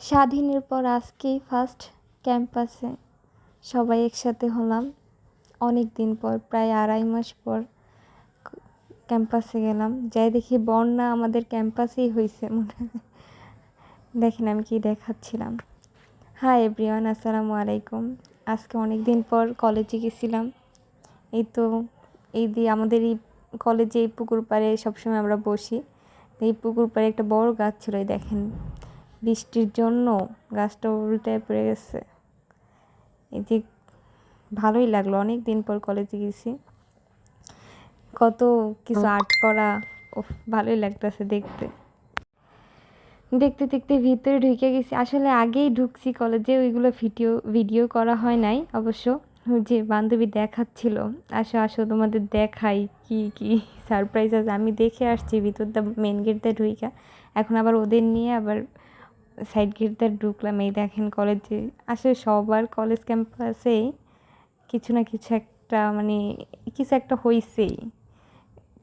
স্বাধীনের পর আজকেই ফার্স্ট ক্যাম্পাসে সবাই একসাথে হলাম। অনেক দিন পর, প্রায় আড়াই মাস পর ক্যাম্পাসে গেলাম। যাই দেখি বন্যা আমাদের ক্যাম্পাসেই হয়েছে মনে। দেখেন আমি কি দেখাচ্ছিলাম। হাই এভরিওয়ান আসসালামু আলাইকুম। আজকে অনেক দিন পর কলেজে গেছিলাম। এই তো, এই দিয়ে আমাদের এই কলেজে এই পুকুর পাড়ে সবসময় আমরা বসি। এই পুকুর পাড়ে একটা বড় গাছ ছিল দেখেন। বৃষ্টির জন্য গাছটা উল্টায় পড়ে গেছে। এই যে ভালোই লাগল অনেক দিন পর কলেজে গেছি। কত কিছু আর্ট করা ও ভালোই লাগতেছে দেখতে। দেখতে দেখতে ভিতরে ঢুকে গেছি। আসলে আগেই ঢুকছি কলেজে ওইগুলো ভিডিও ভিডিও করা হয় নাই অবশ্য। যে বান্ধবী দেখাচ্ছিল, আসো আসো, তোমাদের দেখাই কি কি সারপ্রাইজ আছে। আমি দেখে আসছি ভিতর দা মেন গেট দিয়ে ঢুইকা। এখন আবার ওদের নিয়ে আবার সাইড গেট দিয়ে ঢুকলাম, এই দেখেন কলেজে আসলে সবার কলেজ ক্যাম্পাসে কিছু না কিছু একটা মানে কিছু একটা হয়েছেই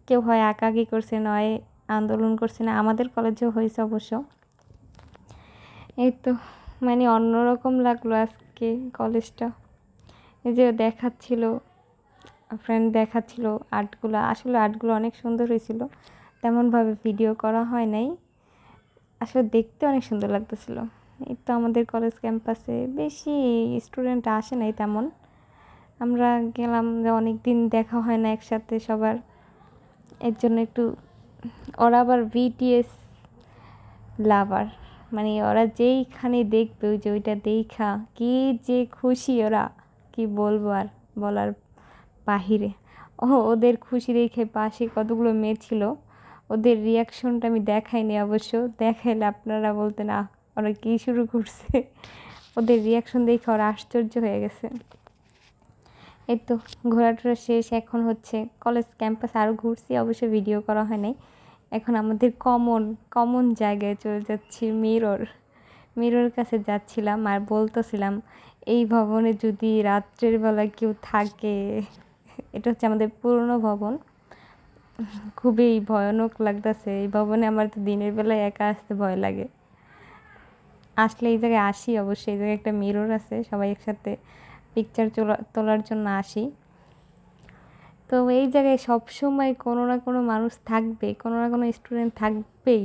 কেউ হয় একাকি করছে, নয় আন্দোলন করছে না, আমাদের কলেজেও হয়েছে অবশ্য। এই তো মানে অন্যরকম লাগল আজকে কলেজটা এই যে দেখাচ্ছিল ফ্রেন্ড দেখাচ্ছিল আর্টগুলো আসলে আর্টগুলো অনেক সুন্দর হয়েছিল। তেমনভাবে ভিডিও করা হয় নাই। আসলে দেখতে অনেক সুন্দর লাগতেছিল। এই তো আমাদের কলেজ ক্যাম্পাসে বেশি স্টুডেন্ট আসে নাই তেমন। আমরা গেলাম যে অনেক দিন দেখা হয় না একসাথে সবার। এর জন্য একটু, ওরা আবার বিটিএস লাভার মানে ওরা যেইখানে দেখবে, ওই যে ওইটা দেখা, কি যে খুশি ওরা, কি বলব আর বলার বাহিরে। ও, ওদের খুশি দেখে পাশে কতগুলো মেয়ে ছিল। ওদের রিয়াকশনটা আমি দেখাইনি অবশ্য। দেখাইলে আপনারা বলতেন, আহ, ওরা কী শুরু করছে? ওদের রিয়াকশন দেখে ওরা আশ্চর্য হয়ে গেছে। এই তো, ঘোরাটোরা শেষ। এখন হচ্ছে কলেজ ক্যাম্পাস আরও ঘুরছি, অবশ্য ভিডিও করা হয় নাই। এখন আমাদের কমন কমন জায়গায় চলে যাচ্ছি মিরর মিরর কাছে যাচ্ছিলাম আর বলতেছিলাম, এই ভবনে যদি রাত্রের বেলা কেউ থাকে, এটা হচ্ছে আমাদের পুরনো ভবন। খুবই ভয়ানক লাগতেছে। এই ভবনে আমার তো দিনের বেলায় একা আসতে ভয় লাগে। আসলে এই জায়গায় আসি অবশ্যই, এই জায়গায় একটা মিরর আছে, সবাই একসাথে পিকচার তোলার জন্য আসি। তো এই জায়গায় সবসময় কোনো না কোনো মানুষ থাকবে, কোনো না কোনো স্টুডেন্ট থাকবেই।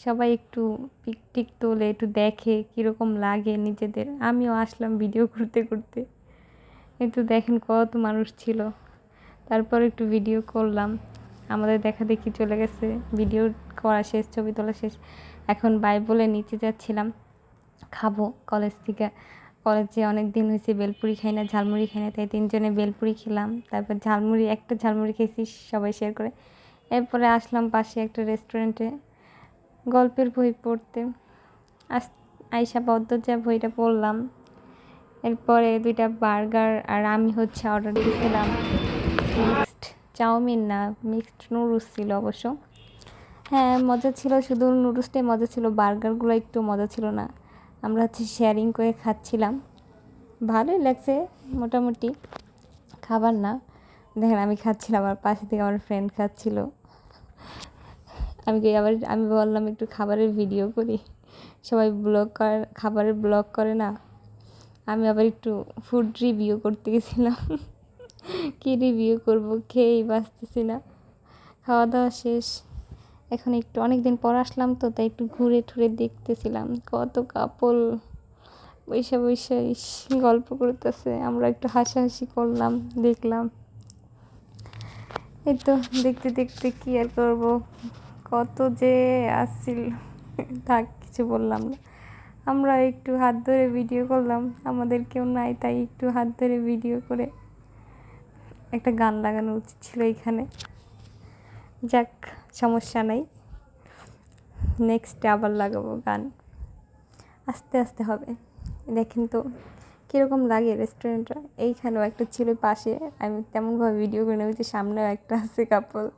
সবাই একটু পিক টিক তোলে, একটু দেখে কীরকম লাগে নিজেদের। আমিও আসলাম ভিডিও করতে করতে। কিন্তু দেখেন কত মানুষ ছিল। তারপর একটু ভিডিও করলাম। আমাদের দেখা দেখি চলে গেছে। ভিডিও করা শেষ, ছবি তোলা শেষ। এখন বাই বলে নিচে যাচ্ছিলাম। খাব কলেজ থেকে। কলেজে অনেক দিন হয়েছে, বেলপুরি খাই না, ঝালমুড়ি খাই না, তাই তিনজনে বেলপুরি খেলাম। তারপর ঝালমুড়ি, একটা ঝালমুড়ি খেয়েছি, সবাই শেয়ার করে। এরপরে আসলাম পাশে একটা রেস্টুরেন্টে গল্পের বই পড়তে। আস আইসা পদ্মজা বইটা পড়লাম। এরপরে দুইটা বার্গার আর আমি হচ্ছে অর্ডার দিয়েছিলাম। মিক্সড চাউমিন না, মিক্সড নুডলস ছিল অবশ্য। হ্যাঁ মজা ছিল, শুধু নুডলসটাই মজা ছিল, বার্গারগুলো একটু মজা ছিল না। আমরা হচ্ছে শেয়ারিং করে খাচ্ছিলাম। ভালোই লাগছে, মোটামুটি। খাবার না। দেখেন, আমি খাচ্ছিলাম, আমার পাশে থেকে আমার ফ্রেন্ড খাচ্ছিল। আমি আবার, আমি বললাম, একটু খাবারের ভিডিও করি? সবাই ব্লগ করে, খাবারের ব্লগ করে না। আমি আবার একটু ফুড রিভিউ করতে গেছিলাম। কী রিভিউ করব, খেয়েই বাঁচতেছি না। খাওয়া দাওয়া শেষ। এখন একটু অনেক দিন পর আসলাম তো, তাই একটু ঘুরে ঠুরে দেখতেছিলাম কত কাপল বৈশা বৈশা গল্প করতেছে। আমরা একটু হাসাহাসি করলাম, দেখলাম। এই তো, দেখতে দেখতে কী আর করব? কত যে আসছিল থাক, কিছু বললাম না। আমরা একটু হাত ধরে ভিডিও করলাম, আমাদের কেউ নাই, তাই একটু হাত ধরে ভিডিও করে একটা গান লাগানো উচিত ছিল এখানে। যাক, সমস্যা নাই। নেক্সটে আবার লাগাবো গান। আস্তে আস্তে হবে। দেখেন তো, কীরকম লাগে রেস্টুরেন্টটা। এইখানেও একটা ছিল পাশে, আমি তেমনভাবে ভিডিও করে নেব যে সামনেও একটা আছে কাপল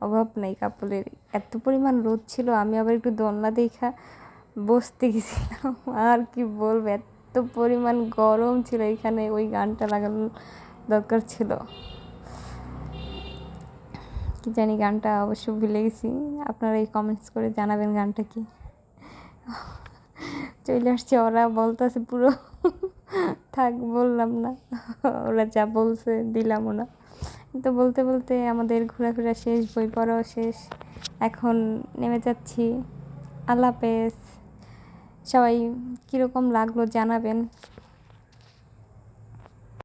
অভাব নেই কাপলের এত পরিমাণ রোদ ছিল, আমি আবার একটু দোলনা দেখা বসতে গেছিলাম। আর কি বলব, এত পরিমাণ গরম ছিল এখানে ওই গানটা লাগানোর। দরকার ছিল। কি জানি গানটা অবশ্য ভুলে গেছি। আপনারা এই কমেন্টস করে জানাবেন গানটা কি? চলে আসছে, ওরা বলতেছে পুরো। থাক, বললাম না। ওরা যা বলছে দিলামও না তো বলতে বলতে আমাদের ঘোরাফেরা শেষ, বই পড়াও শেষ। এখন নেমে যাচ্ছি। আল্লাহ সবাই কীরকম লাগল জানাবেন।